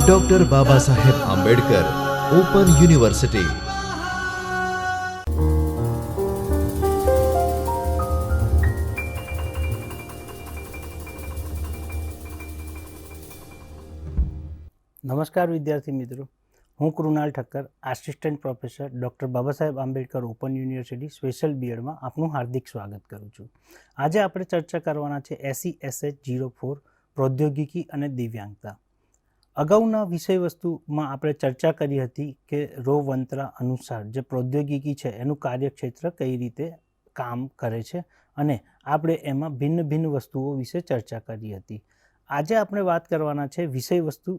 Doctor બાબા Saheb Ambedkar open university નમસ્કાર વિદ્યાર્થી મિત્રો. હું Krunal Thakkar assistant professor doctor Baba Saheb Ambedkar open university special બીએડમાં આપનું હાર્દિક સ્વાગત કરું છું. આજે આપણે ચર્ચા કરવાના છે એસી એચ જીરો ફોર પ્રૌદ્યોગિકી અને દિવ્યાંગતા. અગાઉના વિષય વસ્તુમાં આપણે ચર્ચા કરી હતી કે રોવંત્રા અનુસાર જે પ્રૌદ્યોગિકી છે એનું કાર્યક્ષેત્ર કઈ રીતે કામ કરે છે અને આપણે એમાં ભિન્ન ભિન્ન વસ્તુઓ વિશે ચર્ચા કરી હતી. આજે આપણે વાત કરવાના છે વિષય વસ્તુ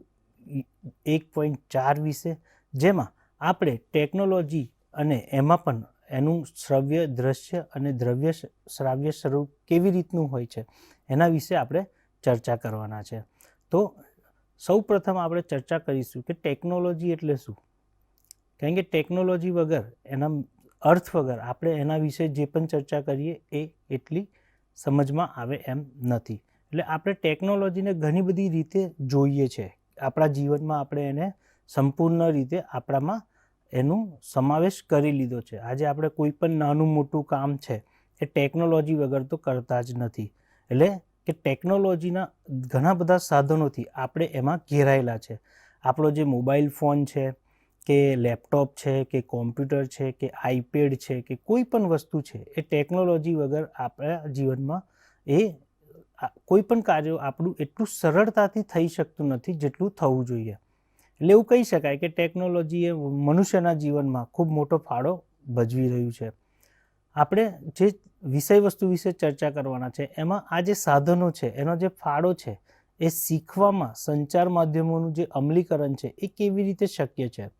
એક પોઈન્ટ ચાર વિશે, જેમાં આપણે ટેકનોલોજી અને એમાં પણ એનું શ્રવ્ય દ્રશ્ય અને દ્રવ્ય શ્રાવ્ય સ્વરૂપ કેવી રીતનું હોય છે એના વિશે આપણે ચર્ચા કરવાના છે. તો સૌ પ્રથમ આપણે ચર્ચા કરીશું કે ટેકનોલોજી એટલે શું? કારણ કે ટેકનોલોજી વગર, એના અર્થ વગર આપણે એના વિશે જે પણ ચર્ચા કરીએ એ એટલી સમજમાં આવે એમ નથી. એટલે આપણે ટેકનોલોજીને ઘણી બધી રીતે જોઈએ છે. આપણા જીવનમાં આપણે એને સંપૂર્ણ રીતે આપણામાં એનું સમાવેશ કરી લીધો છે. આજે આપણે કોઈ પણ નાનું મોટું કામ છે, એ ટેકનોલોજી વગર તો કરતા જ નથી. એટલે કે ટેકનોલોજીના ઘણા બધા સાધનોથી આપણે એમાં ઘેરાયેલા છે. આપણો જે મોબાઈલ ફોન છે, કે લેપટોપ છે, કે કોમ્પ્યુટર છે, કે આઈપેડ છે, કે કોઈ પણ વસ્તુ છે, એ ટેકનોલોજી વગર આપણા જીવનમાં એ કોઈ પણ કાર્ય આપણું એટલું સરળતાથી થઈ શકતું નથી જેટલું થવું જોઈએ. એટલે એવું કહી શકાય કે ટેકનોલોજી એ મનુષ્યના જીવનમાં ખૂબ મોટો ફાળો ભજવી રહ્યું છે. આપણે જે વિષય વસ્તુ વિશે ચર્ચા કરવાના છે, એમાં આ જે સાધનો છે, એનો જે ફાળો છે, એ શીખવામાં સંચાર માધ્યમોનું જે અમલીકરણ છે, એ કેવી રીતે શક્ય છે?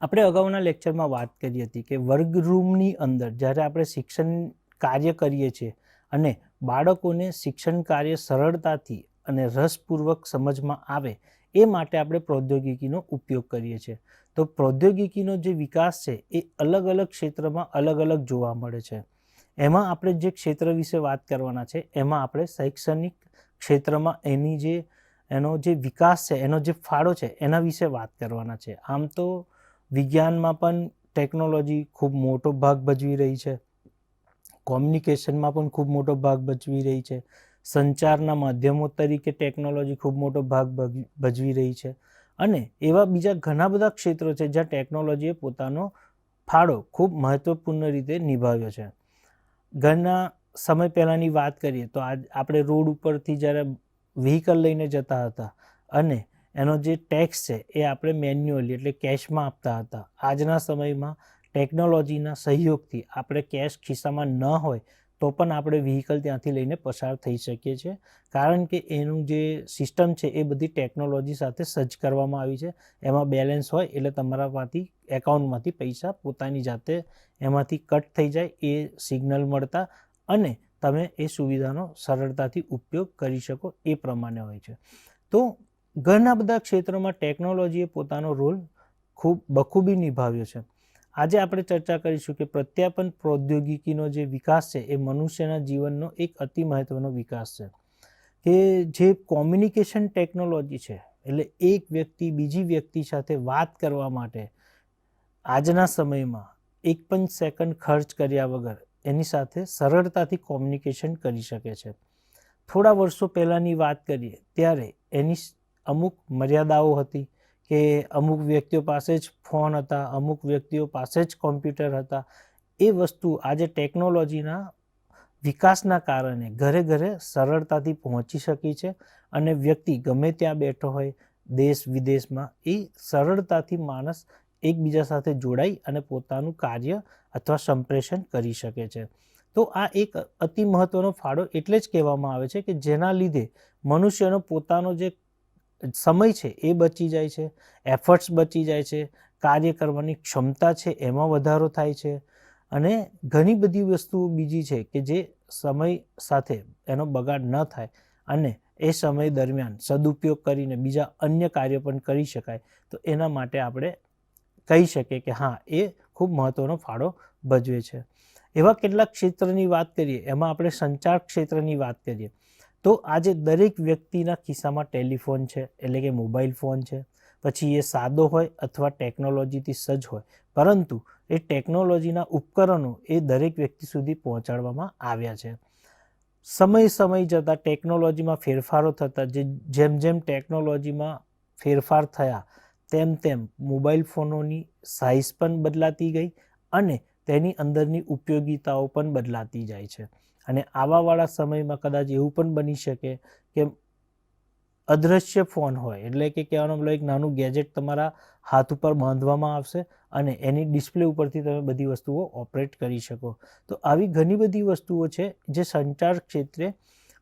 આપણે અગાઉના લેક્ચરમાં વાત કરી હતી કે વર્ગરૂમની અંદર જ્યારે આપણે શિક્ષણ કાર્ય કરીએ છીએ અને બાળકોને શિક્ષણ કાર્ય સરળતાથી અને રસપૂર્વક સમજમાં આવે, એ માટે આપણે પ્રૌદ્યોગિકીનો ઉપયોગ કરીએ છીએ. તો પ્રૌદ્યોગિકીનો જે વિકાસ છે, એ અલગ અલગ ક્ષેત્રમાં અલગ અલગ જોવા મળે છે. એમાં આપણે જે ક્ષેત્ર વિશે વાત કરવાના છે, એમાં આપણે શૈક્ષણિક ક્ષેત્રમાં એની જે, એનો જે વિકાસ છે, એનો જે ફાળો છે, એના વિશે વાત કરવાના છે. આમ તો વિજ્ઞાનમાં પણ ટેકનોલોજી ખૂબ મોટો ભાગ ભજવી રહી છે. કોમ્યુનિકેશનમાં પણ ખૂબ મોટો ભાગ ભજવી રહી છે. સંચારના માધ્યમો તરીકે ટેકનોલોજી ખૂબ મોટો ભાગ ભજવી રહી છે. અને એવા બીજા ઘણા બધા ક્ષેત્રો છે જ્યાં ટેકનોલોજીએ પોતાનો ફાળો ખૂબ મહત્વપૂર્ણ રીતે નિભાવ્યો છે. ઘરના સમય પહેલાંની વાત કરીએ તો આજ આપણે રોડ ઉપરથી જ્યારે વ્હીકલ લઈને જતા હતા અને એનો જે ટેક્સ છે એ આપણે મેન્યુઅલી એટલે કેશમાં આપતા હતા. આજના સમયમાં ટેકનોલોજીના સહયોગથી આપણે કેશ ખિસ્સામાં ન હોય તો પણ આપણે વ્હીકલ ત્યાંથી લઈને પસાર થઈ શકીએ છીએ. કારણ કે એનું જે સિસ્ટમ છે એ બધી ટેકનોલોજી સાથે સજ્જ કરવામાં આવી છે. એમાં બેલેન્સ હોય એટલે તમારામાંથી એકાઉન્ટમાંથી પૈસા પોતાની જાતે એમાંથી કટ થઈ જાય, એ સિગ્નલ મળતા અને તમે એ સુવિધાનો સરળતાથી ઉપયોગ કરી શકો એ પ્રમાણે હોય છે. તો ઘણા બધા ક્ષેત્રોમાં ટેકનોલોજીએ પોતાનો રોલ ખૂબ, બખૂબી નિભાવ્યો છે. આજે આપણે ચર્ચા કરીશું કે પ્રત્યાપન પ્રૌદ્યોગિકીનો જે વિકાસ છે, એ મનુષ્યના જીવનનો એક અતિ મહત્વનો વિકાસ છે. કે જે કોમ્યુનિકેશન ટેકનોલોજી છે, એટલે એક વ્યક્તિ બીજી વ્યક્તિ સાથે વાત કરવા માટે આજના સમયમાં એક પણ સેકન્ડ ખર્ચ કર્યા વગર એની સાથે સરળતાથી કોમ્યુનિકેશન કરી શકે છે. થોડા વર્ષો પહેલાંની વાત કરીએ, ત્યારે એની અમુક મર્યાદાઓ હતી. કે અમુક વ્યક્તિઓ પાસે જ ફોન હતા, અમુક વ્યક્તિઓ પાસે જ કોમ્પ્યુટર હતા. એ વસ્તુ આજે ટેકનોલોજીના વિકાસના કારણે ઘરે ઘરે સરળતાથી પહોંચી શકી છે અને વ્યક્તિ ગમે ત્યાં બેઠો હોય, દેશ વિદેશમાં, એ સરળતાથી માણસ એકબીજા સાથે જોડાઈ અને પોતાનું કાર્ય અથવા સંપ્રેષણ કરી શકે છે. તો આ એક અતિ મહત્વનો ફાળો એટલે જ કહેવામાં આવે છે કે જેના લીધે મનુષ્યનો પોતાનો જે સમય છે એ બચી જાય છે એફર્ટ્સ બચી જાય છે, કાર્ય કરવાની ક્ષમતા છે એમાં વધારો થાય છે. અને ઘણી બધી વસ્તુઓ બીજી છે કે જે સમય સાથે એનો બગાડ ન થાય અને એ સમય દરમિયાન સદુપયોગ કરીને બીજા અન્ય કાર્ય પણ કરી શકાય. તો એના માટે આપણે કહી શકીએ કે હા, એ ખૂબ મહત્ત્વનો ફાળો ભજવે છે. એવા કેટલાક ક્ષેત્રની વાત કરીએ, એમાં આપણે સંચાર ક્ષેત્રની વાત કરીએ. તો આજે દરેક વ્યક્તિના ખિસ્સામાં ટેલિફોન છે, એટલે કે મોબાઈલ ફોન છે. પછી એ સાદો હોય અથવા ટેકનોલોજીથી સજ્જ હોય. પરંતુ એ ટેકનોલોજીના ઉપકરણો એ દરેક વ્યક્તિ સુધી પહોંચાડવામાં આવ્યા છે. સમય સમય જતાં ટેકનોલોજીમાં ફેરફારો થતા જે જેમ જેમ ટેકનોલોજીમાં ફેરફાર થયા, તેમ તેમ મોબાઈલ ફોનોની સાઇઝ પણ બદલાતી ગઈ અને તેની અંદરની ઉપયોગિતાઓ પણ બદલાતી જાય છે. અને આવાવાળા સમયમાં કદાચ એવું પણ બની શકે કે અદૃશ્ય ફોન હોય, એટલે કે કહેવાનો મતલબ એક નાનું ગેજેટ તમારા હાથ ઉપર બાંધવામાં આવશે અને એની ડિસ્પ્લે ઉપરથી તમે બધી વસ્તુઓ ઓપરેટ કરી શકો. તો આવી ઘણી બધી વસ્તુઓ છે જે સંચાર ક્ષેત્રે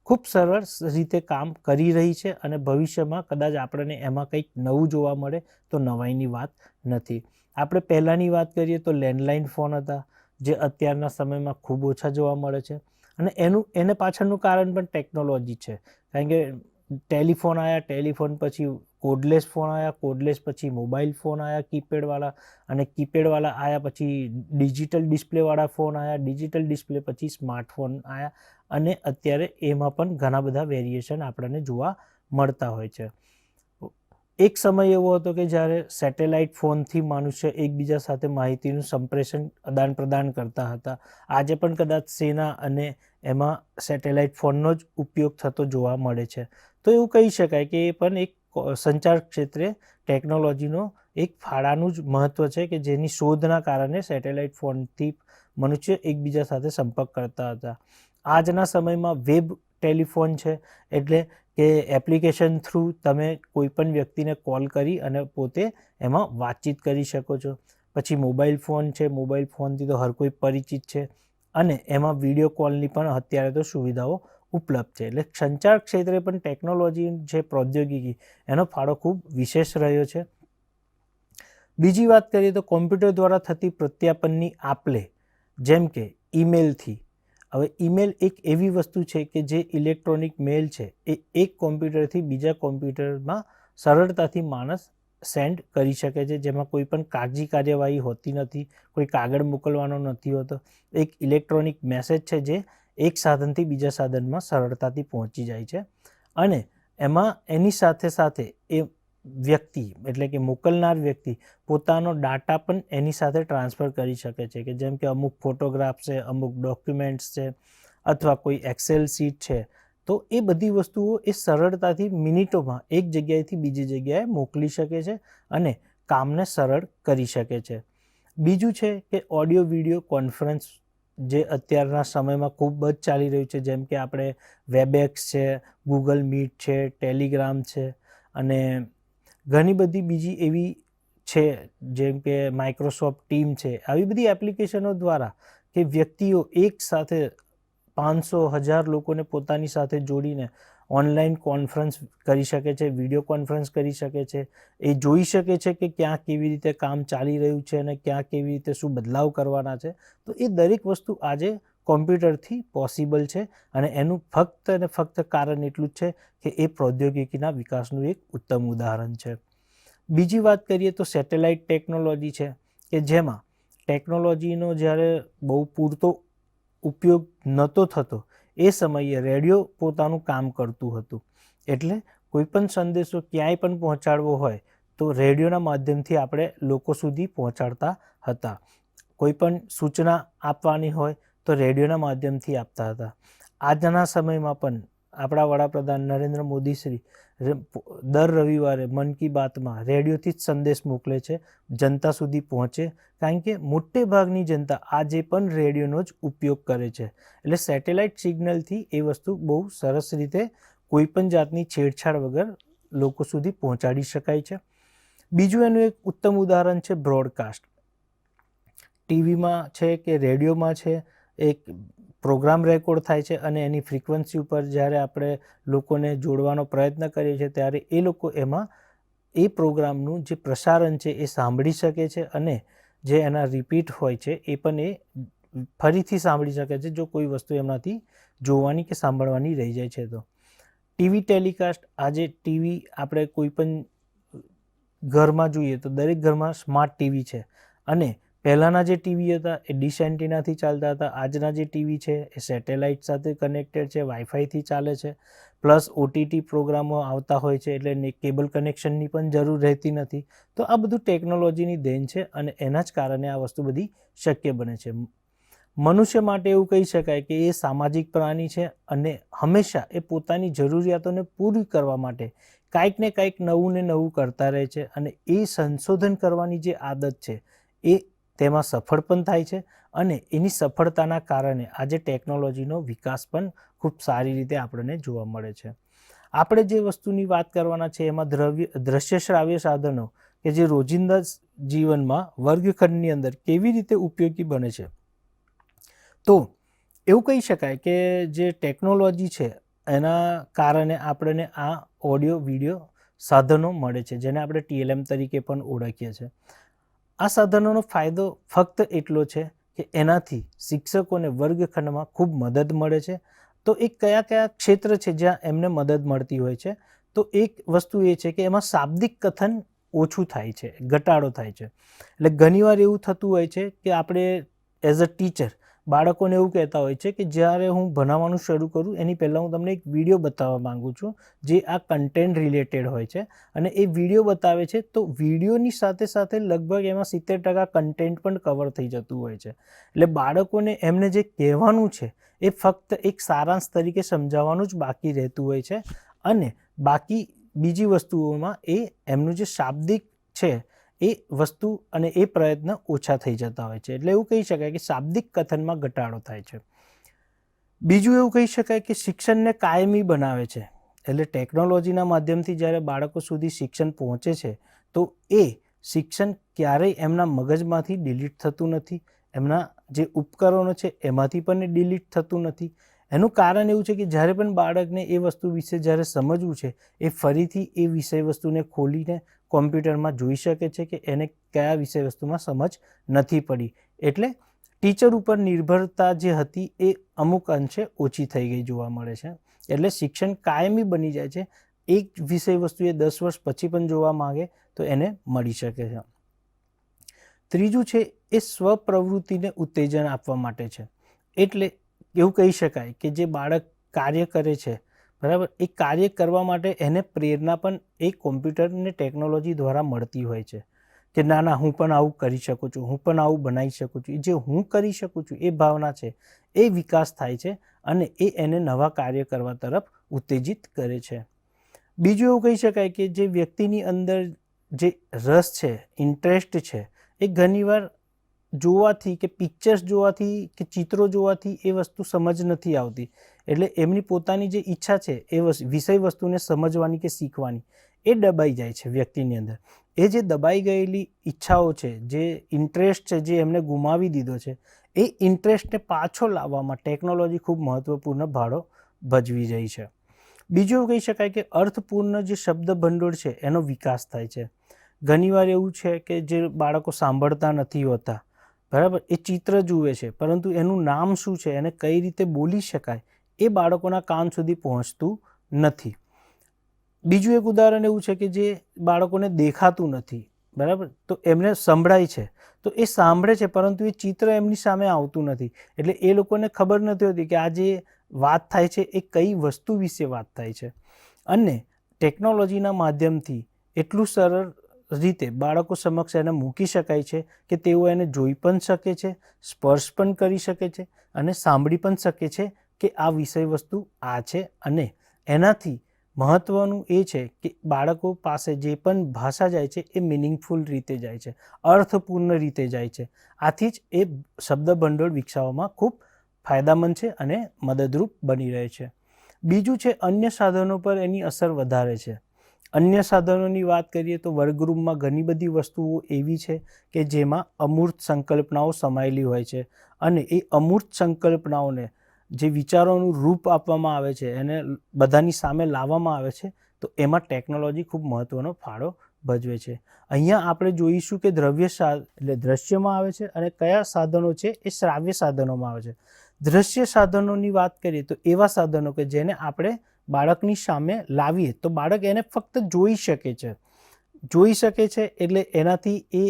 ખૂબ સરળ રીતે કામ કરી રહી છે અને ભવિષ્યમાં કદાચ આપણને એમાં કંઈક નવું જોવા મળે તો નવાઈની વાત નથી. આપણે પહેલાંની વાત કરીએ તો લેન્ડલાઇન ફોન હતા, જે અત્યારના સમયમાં ખૂબ ઓછા જોવા મળે છે. અને એનું, એને પાછળનું કારણ પણ ટેકનોલોજી છે. કારણ કે ટેલિફોન આવ્યા ટેલિફોન પછી કોડલેસ ફોન આવ્યા કોડલેસ પછી મોબાઈલ ફોન આવ્યા કીપેડવાળા, અને કીપેડવાળા આવ્યા પછી ડિજિટલ ડિસ્પ્લેવાળા ફોન આવ્યા ડિજિટલ ડિસ્પ્લે પછી સ્માર્ટફોન આવ્યા અને અત્યારે એમાં પણ ઘણા બધા વેરિએશન આપણને જોવા મળતા હોય છે. એક સમય એવો હતો કે જ્યારે સેટેલાઇટ ફોનથી મનુષ્ય એકબીજા સાથે માહિતીનું સંપ્રેષણ આદાન પ્રદાન કરતા હતા. આજે પણ કદાચ સેના અને એમાં સેટેલાઇટ ફોનનો જ ઉપયોગ થતો જોવા મળે છે. તો એવું કહી શકાય કે એ પણ એક સંચાર ક્ષેત્રે ટેકનોલોજીનો એક ફાળાનું જ મહત્ત્વ છે કે જેની શોધના કારણે સેટેલાઇટ ફોનથી મનુષ્ય એકબીજા સાથે સંપર્ક કરતા હતા. આજના સમયમાં વેબ ટેલિફોન છે, એટલે કે એપ્લિકેશન થ્રુ તમે કોઈપણ વ્યક્તિને કોલ કરી અને પોતે એમાં વાતચીત કરી શકો છો. પછી મોબાઈલ ફોન છે, મોબાઈલ ફોનથી તો હર કોઈ પરિચિત છે અને એમાં વીડિયો કોલની પણ અત્યારે તો સુવિધાઓ ઉપલબ્ધ છે. એટલે સંચાર ક્ષેત્રે પણ ટેકનોલોજી છે પ્રૌદ્યોગિકી, એનો ફાળો ખૂબ વિશેષ રહ્યો છે. બીજી વાત કરીએ તો કોમ્પ્યુટર દ્વારા થતી પ્રત્યાપનની આપલે, જેમ કે ઈમેલથી હવે ઈમેલ એક એવી વસ્તુ છે કે જે ઇલેક્ટ્રોનિક મેલ છે, એ એક કોમ્પ્યુટરથી બીજા કોમ્પ્યુટરમાં સરળતાથી માણસ સેન્ડ કરી શકે છે. જેમાં કોઈ પણ કાગજી કાર્યવાહી હોતી નથી, કોઈ કાગળ મોકલવાનો નથી હોતો. એક ઇલેક્ટ્રોનિક મેસેજ છે જે એક સાધનથી બીજા સાધનમાં સરળતાથી પહોંચી જાય છે. અને એમાં એની સાથે સાથે એ વ્યક્તિ, એટલે કે મોકલનાર વ્યક્તિ પોતાનો ડાટા પણ એની સાથે ટ્રાન્સફર કરી શકે છે કે જેમ કે અમુક ફોટોગ્રાફ છે, અમુક ડોક્યુમેન્ટ્સ છે અથવા કોઈ એક્સેલ સીટ છે, તો એ બધી વસ્તુઓ એ સરળતાથી મિનિટોમાં એક જગ્યાએથી બીજી જગ્યાએ મોકલી શકે છે અને કામને સરળ કરી શકે છે. બીજું છે કે ઓડિયો વિડિયો કોન્ફરન્સ જે અત્યારના સમયમાં ખૂબ જ ચાલી રહ્યું છે, જેમ કે આપણે વેબેક્સ છે ગૂગલ મીટ છે ટેલિગ્રામ છે અને ઘણી બધી બીજી એવી છે, જેમ કે માઇક્રોસોફ્ટ ટીમ છે, આવી બધી એપ્લિકેશનો દ્વારા કે વ્યક્તિઓ એક સાથે પાંચસો હજાર લોકોને પોતાની સાથે જોડીને ઓનલાઈન કોન્ફરન્સ કરી શકે છે વીડિયો કોન્ફરન્સ કરી શકે છે. એ જોઈ શકે છે કે ક્યાં કેવી રીતે કામ ચાલી રહ્યું છે અને ક્યાં કેવી રીતે શું બદલાવ કરવાના છે. તો એ દરેક વસ્તુ આજે કોમ્પ્યુટરથી પોસિબલ છે અને એનું ફક્ત અને ફક્ત કારણ એટલું જ છે કે એ પ્રૌદ્યોગિકીના વિકાસનું એક ઉત્તમ ઉદાહરણ છે. બીજી વાત કરીએ તો સેટેલાઇટ ટેકનોલોજી છે કે જેમાં ટેકનોલોજીનો જ્યારે બહુ પૂરતો ઉપયોગ નહોતો થતો, એ સમયે રેડિયો પોતાનું કામ કરતું હતું. એટલે કોઈપણ સંદેશો ક્યાંય પણ પહોંચાડવો હોય, તો રેડિયોના માધ્યમથી આપણે લોકો સુધી પહોંચાડતા હતા. કોઈ પણ સૂચના આપવાની હોય તો રેડિયોના માધ્યમથી આપતા હતા. આજના સમયમાં પણ આપણા વડાપ્રધાન નરેન્દ્ર મોદી શ્રી દર રવિવારે મન કી બાતમાં રેડિયોથી જ સંદેશ મોકલે છે, જનતા સુધી પહોંચે. કારણ કે મોટે ભાગની જનતા આજે પણ રેડિયોનો જ ઉપયોગ કરે છે. એટલે સેટેલાઇટ સિગ્નલથી એ વસ્તુ બહુ સરસ રીતે કોઈ પણ જાતની છેડછાડ વગર લોકો સુધી પહોંચાડી શકાય છે. બીજું એનું એક ઉત્તમ ઉદાહરણ છે બ્રોડકાસ્ટ. ટીવીમાં છે કે રેડિયોમાં છે એક પ્રોગ્રામ રેકોર્ડ થાય છે અને એની ફ્રિકવન્સી ઉપર જ્યારે આપણે લોકોને જોડવાનો પ્રયત્ન કરીએ છીએ ત્યારે એ લોકો એમાં એ પ્રોગ્રામનું જે પ્રસારણ છે એ સાંભળી શકે છે અને જે એના રિપીટ હોય છે એ પણ એ ફરીથી સાંભળી શકે છે જો કોઈ વસ્તુ એમનાથી જોવાની કે સાંભળવાની રહી જાય છે તો. ટીવી ટેલિકાસ્ટ આજે ટીવી આપણે કોઈ પણ ઘરમાં જોઈએ તો દરેક ઘરમાં સ્માર્ટ ટીવી છે અને પહેલાંના જે ટીવી હતા એ ડિશ એન્ટીનાથી ચાલતા હતા. આજના જે ટીવી છે એ સેટેલાઇટ સાથે કનેક્ટેડ છે વાઈફાઈથી ચાલે છે. પ્લસ ઓટીટી પ્રોગ્રામો આવતા હોય છે એટલે કેબલ કનેક્શનની પણ જરૂર રહેતી નથી. તો આ બધું ટેકનોલોજીની દેન છે અને એના જ કારણે આ વસ્તુ બધી શક્ય બને છે. મનુષ્ય માટે એવું કહી શકાય કે એ સામાજિક પ્રાણી છે અને હંમેશા એ પોતાની જરૂરિયાતોને પૂરી કરવા માટે કાંઈક ને કાંઈક નવું ને નવું કરતા રહે છે અને એ સંશોધન કરવાની જે આદત છે એ તેમાં સફળ પણ થાય છે અને એની સફળતાના કારણે આજે ટેકનોલોજીનો વિકાસ પણ ખૂબ સારી રીતે આપણને જોવા મળે છે. આપણે જે વસ્તુની વાત કરવાના છે એમાં દ્રવ્ય, દ્રશ્ય શ્રાવ્ય સાધનો કે જે રોજિંદા જીવનમાં વર્ગખંડની અંદર કેવી રીતે ઉપયોગી બને છે? તો એવું કહી શકાય કે જે ટેકનોલોજી છે એના કારણે આપણને આ ઓડિયો, વિડિયો સાધનો મળે છે જેને આપણે ટીએલએમ તરીકે પણ ઓળખીએ છીએ. આ સાધનોનો ફાયદો ફક્ત એટલો છે કે એનાથી શિક્ષકોને વર્ગખંડમાં ખૂબ મદદ મળે છે. તો એ કયા કયા ક્ષેત્ર છે જ્યાં એમને મદદ મળતી હોય છે? તો એક વસ્તુ એ છે કે એમાં શાબ્દિક કથન ઓછું થાય છે, ઘટાડો થાય છે. એટલે ઘણીવાર એવું થતું હોય છે કે આપણે એઝ અ ટીચર બાળકોને એવું કહેતા હોય છે કે જ્યારે હું ભણાવવાનું શરૂ કરું, એની પહેલાં હું તમને એક વીડિયો બતાવવા માગું છું, જે આ કન્ટેન્ટ રિલેટેડ હોય છે. અને એ વીડિયો બતાવે છે, તો વિડીયોની સાથે સાથે લગભગ એમાં સિત્તેર ટકા કન્ટેન્ટ પણ કવર થઈ જતું હોય છે. એટલે બાળકોને એમને જે કહેવાનું છે, એ ફક્ત એક સારાંશ તરીકે સમજાવવાનું જ બાકી રહેતું હોય છે. અને બાકી બીજી વસ્તુઓમાં એ એમનું જે શાબ્દિક છે એ વસ્તુ અને એ પ્રયત્ન ઓછા થઈ જતા હોય છે. એટલે એવું કહી શકાય કે શાબ્દિક કથનમાં ઘટાડો થાય છે. બીજું એવું કહી શકાય કે શિક્ષણને કાયમી બનાવે છે. એટલે ટેકનોલોજીના માધ્યમથી જ્યારે બાળકો સુધી શિક્ષણ પહોંચે છે, તો એ શિક્ષણ ક્યારેય એમના મગજમાંથી ડિલીટ થતું નથી. એમના જે ઉપકરણો છે, એમાંથી પણ ડિલીટ થતું નથી. એનું કારણ એવું છે કે જ્યારે પણ બાળકને એ વસ્તુ વિશે જ્યારે સમજવું છે, એ ફરીથી એ વિષય વસ્તુને ખોલીને કોમ્પ્યુટરમાં જોઈ શકે છે કે એને કયા વિષય વસ્તુમાં સમજ નથી પડી. એટલે ટીચર ઉપર નિર્ભરતા જે હતી એ અમુક અંશે ઓછી થઈ ગઈ જોવા મળે છે. એટલે શિક્ષણ કાયમી બની જાય છે. એક વિષય વસ્તુ એ દસ વર્ષ પછી પણ જોવા માંગે તો એને મળી શકે છે. ત્રીજું છે એ સ્વપ્રવૃત્તિને ઉત્તેજન આપવા માટે છે. એટલે એવું કહી શકાય કે જે બાળક કાર્ય કરે છે બરાબર? એ કાર્ય કરવા માટે એને પ્રેરણા પણ એ કોમ્પ્યુટર ને ટેકનોલોજી દ્વારા મળતી હોય છે કે ના ના, હું પણ આવું કરી શકું છું, હું પણ આવું બનાવી શકું છું. જે હું કરી શકું છું એ ભાવના છે, એ વિકાસ થાય છે અને એ એને નવા કાર્ય કરવા તરફ ઉત્તેજિત કરે છે. બીજું એવું કહી શકાય કે જે વ્યક્તિની અંદર જે રસ છે ઇન્ટરેસ્ટ છે, એ ઘણીવાર જોવાથી કે પિક્ચર્સ જોવાથી કે ચિત્રો જોવાથી એ વસ્તુ સમજ નથી આવતી. એટલે એમની પોતાની જે ઈચ્છા છે એ વિષય વસ્તુને સમજવાની કે શીખવાની, એ દબાઈ જાય છે વ્યક્તિની અંદર. એ જે દબાઈ ગયેલી ઈચ્છાઓ છે, જે ઇન્ટરેસ્ટ છે, જે એમને ગુમાવી દીધો છે, એ ઇન્ટરેસ્ટને પાછો લાવવામાં ટેકનોલોજી ખૂબ મહત્ત્વપૂર્ણ ભાડો ભજવી જાય છે. બીજું એવું કહી શકાય કે અર્થપૂર્ણ જે શબ્દ ભંડોળ છે એનો વિકાસ થાય છે. ઘણીવાર એવું છે કે જે બાળકો સાંભળતા નથી હોતા બરાબર? એ ચિત્ર જુએ છે. પરંતુ એનું નામ શું છે? એને કઈ રીતે બોલી શકાય? એ બાળકોના કાન સુધી પહોંચતું નથી. બીજું એક ઉદાહરણ એવું છે કે જે બાળકોને દેખાતું નથી. બરાબર? તો એમને સંભળાય છે. તો એ સાંભળે છે, પરંતુ એ ચિત્ર એમની સામે આવતું નથી. એટલે એ લોકોને ખબર નથી હોતી કે આ જે વાત થાય છે, એ કઈ વસ્તુ વિશે વાત થાય છે. અને ટેકનોલોજીના માધ્યમથી એટલું સરળ રીતે બાળકો સમક્ષ એને મૂકી શકાય છે કે તેઓ એને જોઈ પણ શકે છે, સ્પર્શ પણ કરી શકે છે અને સાંભળી પણ શકે છે કે આ વિષય વસ્તુ આ છે અને એનાથી મહત્ત્વનું એ છે કે બાળકો પાસે જે પણ ભાષા જાય છે એ મિનિંગફુલ રીતે જાય છે, અર્થપૂર્ણ રીતે જાય છે. આથી જ એ શબ્દ ભંડોળ વિકસાવવામાં ખૂબ ફાયદામંદ છે અને મદદરૂપ બની રહે છે. બીજું છે અન્ય સાધનો પર એની અસર વધારે છે. અન્ય સાધનોની વાત કરીએ તો વર્ગરૂમમાં ઘણી બધી વસ્તુઓ એવી છે કે જેમાં અમૂર્ત સંકલ્પનાઓ સમાયેલી હોય છે અને એ અમૂર્ત સંકલ્પનાઓને જે વિચારોનું રૂપ આપવામાં આવે છે, એને બધાની સામે લાવવામાં આવે છે, તો એમાં ટેકનોલોજી ખૂબ મહત્ત્વનો ફાળો ભજવે છે. અહીંયા આપણે જોઈશું કે દ્રવ્ય એટલે દ્રશ્યમાં આવે છે અને કયા સાધનો છે એ શ્રાવ્ય સાધનોમાં આવે છે. દ્રશ્ય સાધનોની વાત કરીએ તો એવા સાધનો કે જેને આપણે બાળકની સામે લાવીએ તો બાળક એને ફક્ત જોઈ શકે છે. જોઈ શકે છે એટલે એનાથી એ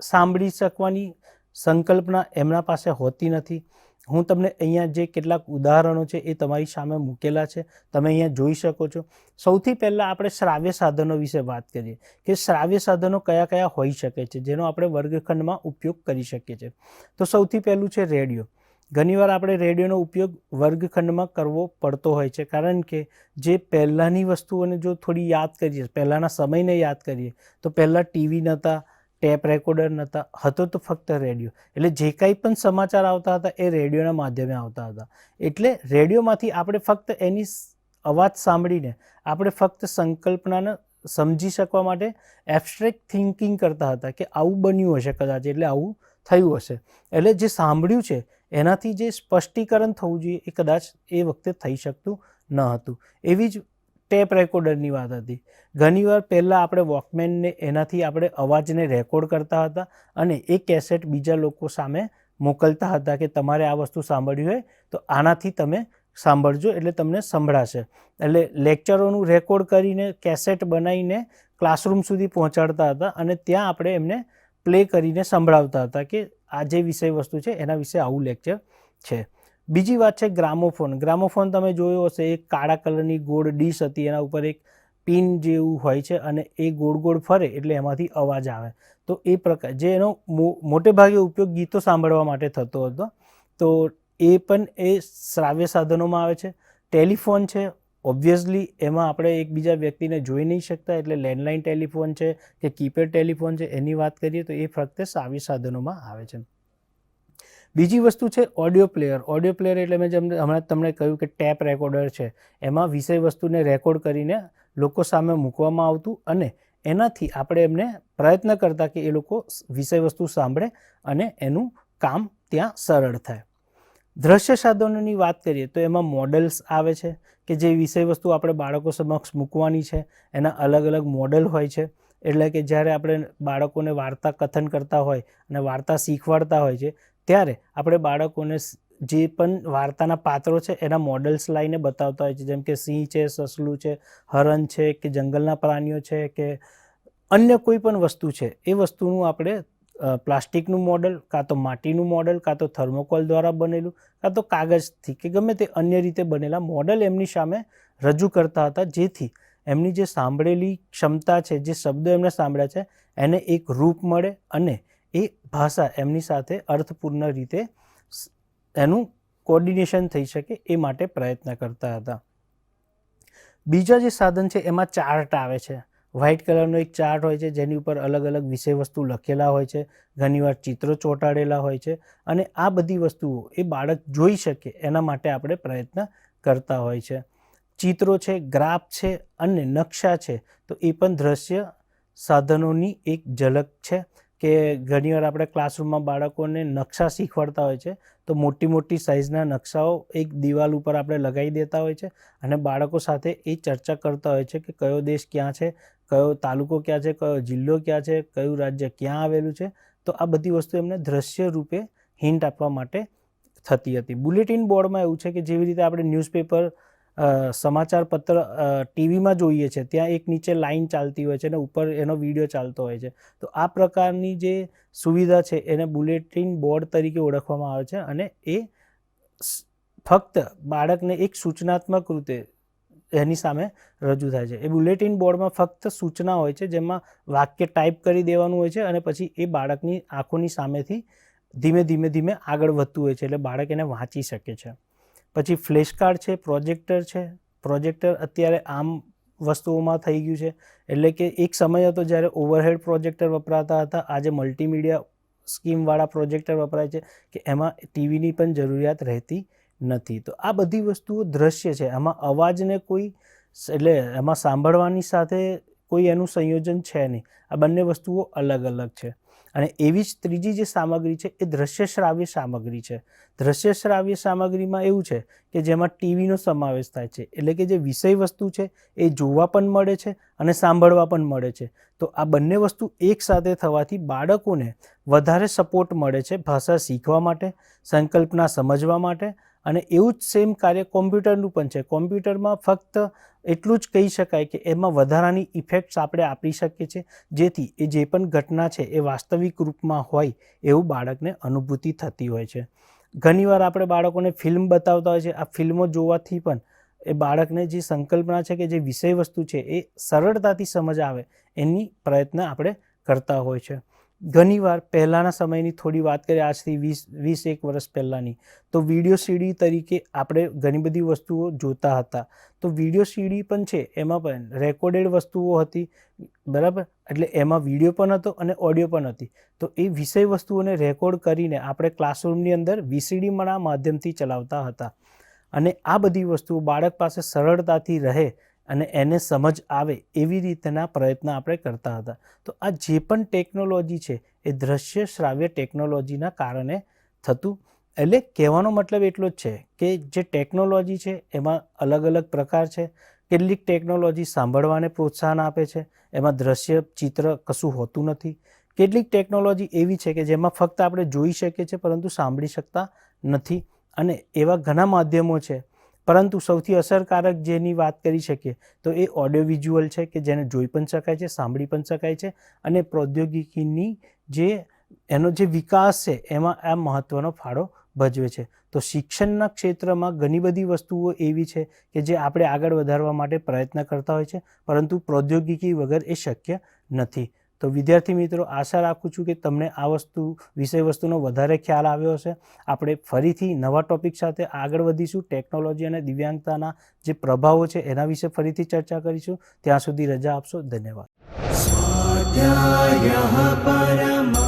સાંભળી શકવાની સંકલ્પના એમના પાસે હોતી નથી. હું તમને અહીંયા જે કેટલાક ઉદાહરણો છે એ તમારી સામે મૂકેલા છે. તમે અહીંયા જોઈ શકો છો. સૌથી પહેલાં આપણે શ્રાવ્ય સાધનો વિશે વાત કરીએ કે શ્રાવ્ય સાધનો કયા કયા હોઈ શકે છે જેનો આપણે વર્ગખંડમાં ઉપયોગ કરી શકીએ છીએ. તો સૌથી પહેલું છે રેડિયો. ઘણીવાર આપણે રેડિયોનો ઉપયોગ વર્ગખંડમાં કરવો પડતો હોય છે, કારણ કે જે પહેલાંની વસ્તુઓને જો થોડી યાદ કરીએ, પહેલાંના સમયને યાદ કરીએ, તો પહેલાં ટીવી નહોતા, ટેપ રેકોર્ડર નહોતા, હતો તો ફક્ત રેડિયો. એટલે જે કાંઈ પણ સમાચાર આવતા હતા એ રેડિયોના માધ્યમે આવતા હતા. એટલે રેડિયોમાંથી આપણે ફક્ત એની અવાજ સાંભળીને આપણે ફક્ત સંકલ્પનાને સમજી શકવા માટે એબસ્ટ્રેક્ટ થિંકિંગ કરતા હતા કે આવું બન્યું હશે કદાચ, એટલે આવું થયું હશે. એટલે જે સાંભળ્યું છે, એનાથી જે સ્પષ્ટીકરણ થવું જોઈએ એ કદાચ એ વખતે થઈ શકતું ન હતું. એવી જ ટેપ રેકોર્ડરની વાત હતી. ઘણીવાર પહેલાં આપણે વોકમેનને એનાથી આપણે અવાજને રેકોર્ડ કરતા હતા અને એ કેસેટ બીજા લોકો સામે મોકલતા હતા કે તમારે આ વસ્તુ સાંભળવી હોય તો આનાથી તમે સાંભળજો એટલે તમને સંભળાશે. એટલે લેક્ચરોનું રેકોર્ડ કરીને કેસેટ બનાવીને ક્લાસરૂમ સુધી પહોંચાડતા હતા અને ત્યાં આપણે એમને પ્લે કરીને સંભળાવતા હતા કે આ જે વિષય વસ્તુ છે એના વિશે આવું લેક્ચર છે. બીજી વાત છે ગ્રામોફોન. ગ્રામોફોન તમે જોયો હશે, એક કાળા કલરની ગોળ ડીશ હતી, એના ઉપર એક પિન જેવું હોય છે અને એ ગોળ ગોળ ફરે એટલે એમાંથી અવાજ આવે. તો એ પ્રકાર, જે એનો મોટે ભાગે ઉપયોગ ગીતો સાંભળવા માટે થતો હતો. તો એ પણ એ શ્રાવ્ય સાધનોમાં આવે છે. ટેલિફોન છે ઓબ્વિયસલી એમાં આપણે એકબીજા વ્યક્તિને જોઈ નહીં શકતા એટલે લેન્ડલાઇન ટેલિફોન છે કે કીપેડ ટેલિફોન છે એની વાત કરીએ તો એ ફક્ત શ્રાવ્ય સાધનોમાં આવે છે. બીજી વસ્તુ છે ઓડિયો પ્લેયર. ઓડિયો પ્લેયર એટલે મેં જેમ હમણાં તમને કહ્યું કે ટેપ રેકોર્ડર છે. એમાં વિષય વસ્તુને રેકોર્ડ કરીને લોકો સામે મૂકવામાં આવતું અને એનાથી આપણે એમને પ્રયત્ન કરતા કે એ લોકો વિષય વસ્તુ સાંભળે અને એનું કામ ત્યાં સરળ થાય. દ્રશ્ય સાધનોની વાત કરીએ તો એમાં મોડલ્સ આવે છે કે જે વિષય વસ્તુ આપણે બાળકો સમક્ષ મૂકવાની છે, એના અલગ અલગ મોડલ હોય છે. એટલે કે જ્યારે આપણે બાળકોને વાર્તા કથન કરતા હોય અને વાર્તા શીખવાડતા હોય છે, ત્યારે આપણે બાળકોને જે પણ વાર્તાના પાત્રો છે એના મોડલ્સ લાવીને બતાવતા હોય છે. જેમ કે સિંહ છે, સસલું છે, હરણ છે, કે જંગલના પ્રાણીઓ છે, કે અન્ય કોઈ પણ વસ્તુ છે, એ વસ્તુનું આપણે પ્લાસ્ટિકનું મોડલ, કાં તો માટીનું મોડલ, કાં તો થર્મોકોલ દ્વારા બનેલું, કાં તો કાગજથી કે ગમે તે અન્ય રીતે બનેલા મોડલ એમની સામે રજૂ કરતા હતા. જેથી એમની જે સાંભળેલી ક્ષમતા છે, જે શબ્દો એમને સાંભળ્યા છે, એને એક રૂપ મળે અને એ ભાષા એમની સાથે અર્થપૂર્ણ રીતે એનું કોર્ડિનેશન થઈ શકે એ માટે પ્રયત્ન કરતા હતા. બીજા જે સાધન છે, એમાં ચાર્ટ આવે છે. વ્હાઇટ કલરનો એક ચાર્ટ હોય છે, જેની ઉપર અલગ અલગ વિષય વસ્તુ લખેલા હોય છે ઘણીવાર ચિત્રો ચોંટાડેલા હોય છે અને આ બધી વસ્તુઓ એ બાળક જોઈ શકે એના માટે આપણે પ્રયત્ન કરતા હોય છે. ચિત્રો છે, ગ્રાફ છે અને નકશા છે, તો એ પણ દ્રશ્ય સાધનોની એક ઝલક છે કે ઘણીવાર આપણે ક્લાસરૂમમાં બાળકોને નકશા શીખવાડતા હોય છે, તો મોટી મોટી સાઇઝના નકશાઓ એક દિવાલ ઉપર આપણે લગાવી દેતા હોય છે અને બાળકો સાથે એ ચર્ચા કરતા હોય છે કે કયો દેશ ક્યાં છે કયો તાલુકો ક્યાં છે, કયો જિલ્લો ક્યાં છે, કયું રાજ્ય ક્યાં આવેલું છે, તો આ બધી વસ્તુ એમને દ્રશ્ય રૂપે હિન્ટ આપવા માટે થતી હતી. બુલેટિન બોર્ડમાં એવું છે કે જેવી રીતે આપણે ન્યૂઝપેપર સમાચાર પત્ર ટીવીમાં જોઈએ છે, ત્યાં એક નીચે લાઈન ચાલતી હોય છે અને ઉપર એનો વીડિયો ચાલતો હોય છે. તો આ પ્રકારની જે સુવિધા છે એને બુલેટિન બોર્ડ તરીકે ઓળખવામાં આવે છે અને એ ફક્ત બાળકને એક સૂચનાત્મક રીતે એની સામે રજૂ થાય છે. એ બુલેટિન બોર્ડમાં ફક્ત સૂચના હોય છે, જેમાં વાક્ય ટાઈપ કરી દેવાનું હોય છે અને પછી એ બાળકની આંખોની સામેથી ધીમે ધીમે ધીમે આગળ વધતું હોય છે, એટલે બાળક એને વાંચી શકે છે. પછી ફ્લેશ કાર્ડ છે, પ્રોજેક્ટર છે. પ્રોજેક્ટર અત્યારે આમ વસ્તુઓમાં થઈ ગયું છે, એટલે કે એક સમય હતો જ્યારે ઓવરહેડ પ્રોજેક્ટર વપરાતા હતા. આજે મલ્ટીમીડિયા સ્કીમવાળા પ્રોજેક્ટર વપરાય છે કે એમાં ટીવીની પણ જરૂરિયાત રહેતી નથી. તો આ બધી વસ્તુઓ દ્રશ્ય છે. આમાં અવાજને કોઈ એટલે એમાં સાંભળવાની સાથે કોઈ એનું સંયોજન છે નહીં. આ બંને વસ્તુઓ અલગ અલગ છે. અને એવી જ ત્રીજી જે સામગ્રી છે એ દ્રશ્ય શ્રાવ્ય સામગ્રી છે. દ્રશ્ય શ્રાવ્ય સામગ્રીમાં એવું છે કે જેમાં ટીવીનો સમાવેશ થાય છે. એટલે કે જે વિષય વસ્તુ છે એ જોવા પણ મળે છે અને સાંભળવા પણ મળે છે. તો આ બંને વસ્તુ એકસાથે થવાથી બાળકોને વધારે સપોર્ટ મળે છે ભાષા શીખવા માટે, સંકલ્પના સમજવા માટે અને એવું જ સેમ કાર્ય કોમ્પ્યુટરનું પણ છે. કોમ્પ્યુટરમાં ફક્ત એટલું જ કહી શકાય કે એમાં વધારાની ઇફેક્ટ્સ આપણે આપી શકીએ છીએ. જેથી એ જે પણ ઘટના છે એ વાસ્તવિક રૂપમાં હોય એવું બાળકને અનુભૂતિ થતી હોય છે. ઘણીવાર આપણે બાળકોને ફિલ્મ બતાવતા હોય છે. આ ફિલ્મો જોવાથી પણ એ બાળકને જે સંકલ્પના છે કે જે વિષય વસ્તુ છે એ સરળતાથી સમજ આવે એની પ્રયત્ન આપણે કરતા હોય છે. ઘણીવાર પહેલાંના સમયની થોડી વાત કરીએ, આજથી વીસ વીસ એક વર્ષ પહેલાંની. તો વીડિયો સીડી તરીકે આપણે ઘણી બધી વસ્તુઓ જોતા હતા. તો વીડિયો સીડી પણ છે, એમાં પણ રેકોર્ડેડ વસ્તુઓ હતી, બરાબર? એટલે એમાં વીડિયો પણ હતો અને ઓડિયો પણ હતી. તો એ વિષય વસ્તુઓને રેકોર્ડ કરીને આપણે ક્લાસરૂમની અંદર વીસીડીના માધ્યમથી ચલાવતા હતા. અને આ બધી વસ્તુઓ બાળક પાસે સરળતાથી રહે અને એને સમજ આવે એવી રીતના પ્રયત્ન આપણે કરતા હતા. તો આ જે પણ ટેકનોલોજી છે, એ દ્રશ્ય શ્રાવ્ય ટેકનોલોજીના કારણે થતું. એટલે કહેવાનો મતલબ એટલો જ છે કે જે ટેકનોલોજી છે, એમાં અલગ અલગ પ્રકાર છે. કેટલીક ટેકનોલોજી સાંભળવાને પ્રોત્સાહન આપે છે, એમાં દ્રશ્ય ચિત્ર કશું હોતું નથી. કેટલીક ટેકનોલોજી એવી છે કે જેમાં ફક્ત આપણે જોઈ શકીએ છીએ, પરંતુ સાંભળી શકતા નથી. અને એવા ઘણા માધ્યમો છે પરંતુ સૌથી અસરકારક જેની વાત કરી શકીએ તો એ ઓડિયો વિઝ્યુઅલ છે કે જેને જોઈ પણ શકાય છે, સાંભળી પણ શકાય છે અને પ્રૌદ્યોગિકીની જે, એનો જે વિકાસ છે એમાં આ મહત્ત્વનો ફાળો ભજવે છે. તો શિક્ષણના ક્ષેત્રમાં ઘણી બધી વસ્તુઓ એવી છે કે જે આપણે આગળ વધારવા માટે પ્રયત્ન કરતા હોય છે, પરંતુ પ્રૌદ્યોગિકી વગર એ શક્ય નથી. તો વિદ્યાર્થી મિત્રો, આશા રાખું છું કે તમને આ વસ્તુ, વિષય વસ્તુનો વધારે ખ્યાલ આવ્યો હશે. આપણે ફરીથી નવા ટોપિક સાથે આગળ વધીશું. ટેકનોલોજી અને દિવ્યાંગતાના જે પ્રભાવો છે, એના વિશે ફરીથી ચર્ચા કરીશું. ત્યાં સુધી રજા આપશો. ધન્યવાદ.